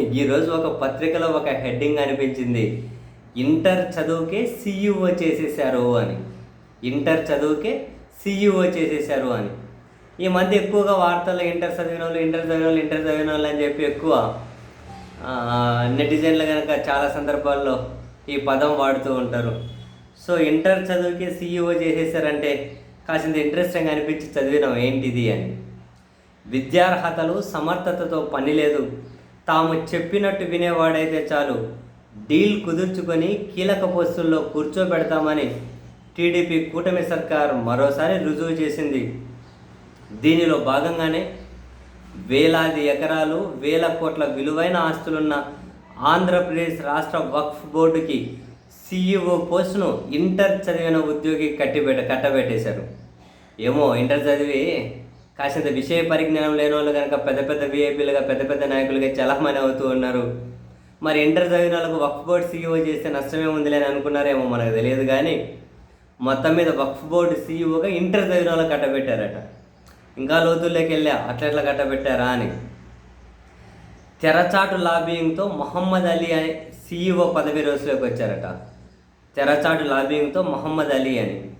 ఈరోజు ఒక పత్రికలో ఒక హెడ్డింగ్ అనిపించింది. ఇంటర్ చదువుకే సీఈఓ చేసేసారు అని. ఇంటర్ చదువుకే సీఈఓ చేసేసారు అని. ఈ మధ్య ఎక్కువగా వార్తల్లో ఇంటర్ చదివిన వాళ్ళు ఇంటర్ చదివిన వాళ్ళు ఇంటర్ చదివిన వాళ్ళు అని చెప్పి ఎక్కువ నెటిజన్లు కనుక చాలా సందర్భాల్లో ఈ పదం వాడుతూ ఉంటారు. సో ఇంటర్ చదువుకి సీఈఓ చేసేసారంటే కాసింత ఇంట్రెస్టింగ్ అనిపించి చదివినాం ఏంటిది అని. విద్యార్హతలు సమర్థతతో పని లేదు తాము చెప్పినట్టు వినేవాడైతే చాలు. డీల్ కుదుర్చుకొని కీలక పోస్టుల్లో కూర్చోబెడతామని టీడీపీ కూటమి సర్కార్ మరోసారి రుజువు చేసింది. దీనిలో భాగంగానే వేలాది ఎకరాలు వేల కోట్ల విలువైన ఆస్తులున్న ఆంధ్రప్రదేశ్ రాష్ట్ర వక్ఫ్ బోర్డుకి సీఈఓ పోస్టును ఇంటర్ చదివిన ఉద్యోగి కట్టిబెట్ట కట్టబెట్టేశారు. ఏమో ఇంటర్ చదివి కాసింత విషయ పరిజ్ఞానం లేని వాళ్ళు కనుక పెద్ద పెద్ద విఐపీలుగా పెద్ద పెద్ద నాయకులుగా చలామణి అవుతూ ఉన్నారు. మరి ఇంటర్ చదివిన వాళ్ళకు వక్ఫ్ బోర్డు సీఈఓ చేస్తే నష్టమే ఉందిలే అని అనుకున్నారేమో మనకు తెలియదు కానీ మొత్తం మీద వక్ఫ్ బోర్డు సీఈఓగా ఇంటర్ చదివిన వాళ్ళకి కట్టబెట్టారట ఇంకా లోతుల్లోకి వెళ్ళా అట్లా ఎట్లా కట్టబెట్టారా అని. తెరచాటు లాబింగ్తో మొహమ్మద్ అలీ అని సీఈఓ పదవి రోజులోకి వచ్చారట. తెరచాటు లాబింగ్తో మొహమ్మద్ అలీ అని.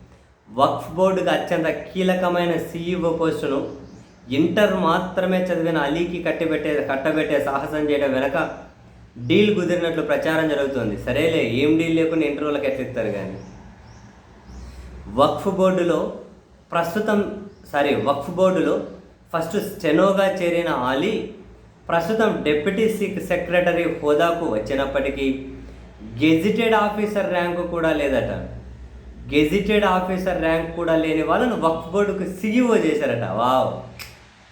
వక్ఫ్ బోర్డుకు అత్యంత కీలకమైన సీఈఓ పోస్టును ఇంటర్ మాత్రమే చదివిన అలీకి కట్టిపెట్టే కట్టబెట్టే సాహసం చేయడం వెనక డీల్ కుదిరినట్లు ప్రచారం జరుగుతుంది. సరేలే ఏం డీల్ లేకుండా ఇంటర్వ్యూలకు ఎట్లిస్తారు కానీ? వక్ఫ్ బోర్డులో ప్రస్తుతం సారీ వక్ఫ్ బోర్డులో ఫస్ట్ స్టెనోగా చేరిన ఆలీ ప్రస్తుతం డిప్యూటీ సెక్రటరీ హోదాకు వచ్చినప్పటికీ గెజిటెడ్ ఆఫీసర్ ర్యాంకు కూడా లేదట. గెజిటెడ్ ఆఫీసర్ ర్యాంక్ కూడా లేని వాళ్ళను వక్ఫ్ బోర్డుకు సీఈఓ చేశారట. వావ్.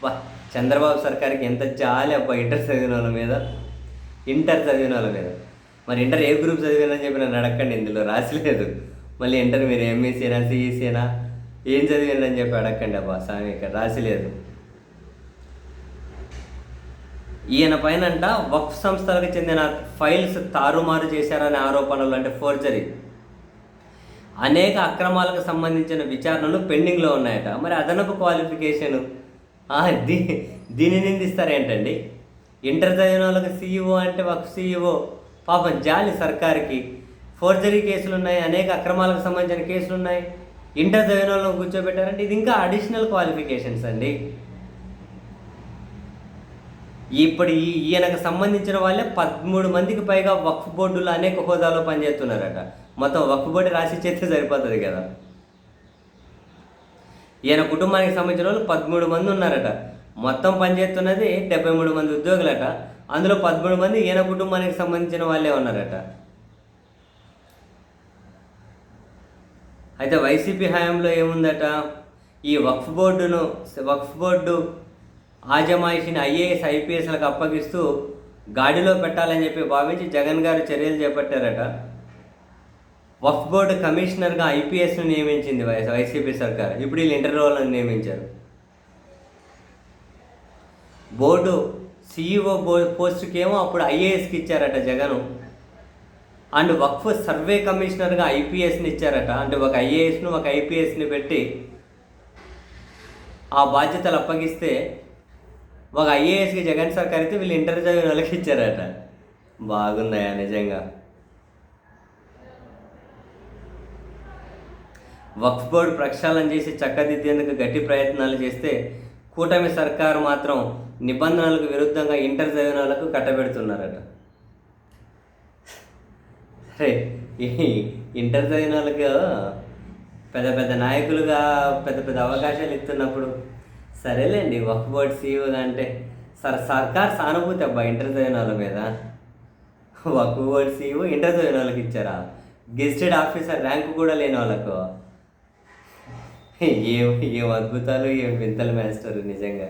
వా చంద్రబాబు సర్కార్కి ఎంత జాలి అబ్బా ఇంటర్ చదివిన వాళ్ళ మీద. ఇంటర్ చదివిన వాళ్ళ మీద. మరి ఇంటర్ ఏ గ్రూప్ చదివినని చెప్పి నన్ను అడగండి ఇందులో రాసిలేదు మళ్ళీ ఇంటర్ మీరు ఎంఎస్సీనా సిఈసీనా ఏం చదివినని చెప్పి అడగండి అబ్బా స్వామి ఇక్కడ రాసిలేదు ఈయన పైన అంట వక్ఫ్ సంస్థలకు చెందిన ఫైల్స్ తారుమారు చేశారనే ఆరోపణలు అంటే ఫోర్జరీ. అనేక అక్రమాలకు సంబంధించిన విచారణలు పెండింగ్లో ఉన్నాయట. మరి అదనపు క్వాలిఫికేషన్? దీ దీన్ని నిందిస్తారేంటండి? ఇంటర్ చదివిన వాళ్ళకి సీఈఓ అంటే ఒక సీఈఓ. పాపం జాలి సర్కార్కి. ఫోర్జరీ కేసులు ఉన్నాయి అనేక అక్రమాలకు సంబంధించిన కేసులు ఉన్నాయి ఇంటర్ చదివిన వాళ్ళని కూర్చోబెట్టారంటే ఇది ఇంకా అడిషనల్ క్వాలిఫికేషన్స్ అండి. ఇప్పుడు ఈ ఈయనకు సంబంధించిన వాళ్ళే పదమూడు మందికి పైగా వక్ఫ్ బోర్డులో అనేక హోదాలో పనిచేస్తున్నారట. మొత్తం వక్ఫ్ బోర్డు రాసి చేస్తే సరిపోతుంది కదా. ఈయన కుటుంబానికి సంబంధించిన వాళ్ళు పదమూడు మంది ఉన్నారట. మొత్తం పనిచేస్తున్నది డెబ్బై మూడు మంది ఉద్యోగులట. అందులో పదమూడు మంది ఈయన కుటుంబానికి సంబంధించిన వాళ్ళే ఉన్నారట. అయితే వైసీపీ హయాంలో ఏముందట? ఈ వక్ఫ్ బోర్డును వక్ఫ్ బోర్డు ఆజమాయిషిని ఐఏఎస్ ఐపీఎస్లకు అప్పగిస్తూ గాడిలో పెట్టాలని చెప్పి భావించి జగన్ గారు చర్యలు చేపట్టారట. వఫ్ బోర్డు కమిషనర్గా ఐపీఎస్ను నియమించింది వై వైసీపీ సర్కార్. ఇప్పుడు వీళ్ళు ఇంటర్ నియమించారు. బోర్డు సీఈఓ బో పోస్టుకేమో అప్పుడు ఐఏఎస్కి ఇచ్చారట జగను. అండ్ వక్ఫ్ సర్వే కమిషనర్గా ఐపీఎస్ని ఇచ్చారట. అంటే ఒక ఐఏఎస్ను ఒక ఐపీఎస్ని పెట్టి ఆ బాధ్యతలు అప్పగిస్తే ఒక ఐఏఎస్కి జగన్ సర్కార్ అయితే వీళ్ళు ఇంటర్ చదివిన వాళ్ళకి ఇచ్చారట. బాగున్నాయా నిజంగా? వక్ఫ్ బోర్డు ప్రక్షాళన చేసి చక్కదిద్దేందుకు గట్టి ప్రయత్నాలు చేస్తే కూటమి సర్కారు మాత్రం నిబంధనలకు విరుద్ధంగా ఇంటర్ చదివిన వాళ్ళకు కట్టబెడుతున్నారట సరే ఇంటర్ చదివిన పెద్ద పెద్ద నాయకులుగా పెద్ద పెద్ద అవకాశాలు ఇస్తున్నప్పుడు సరేలేండి వక్ఫ్ బోర్డు సీఈఓగా అంటే సర్ సర్కార్ సానుభూతి అబ్బా ఇంటర్ చదివిన వాళ్ళ మీద. వక్ఫ్ బోర్డు సీఈఓ ఇంటర్ చదివిన వాళ్ళకి ఇచ్చారా? గెస్టెడ్ ఆఫీసర్ ర్యాంకు కూడా లేని వాళ్ళకు. ఏం ఏం అద్భుతాలు ఏం వింతలు మాస్టర్ నిజంగా.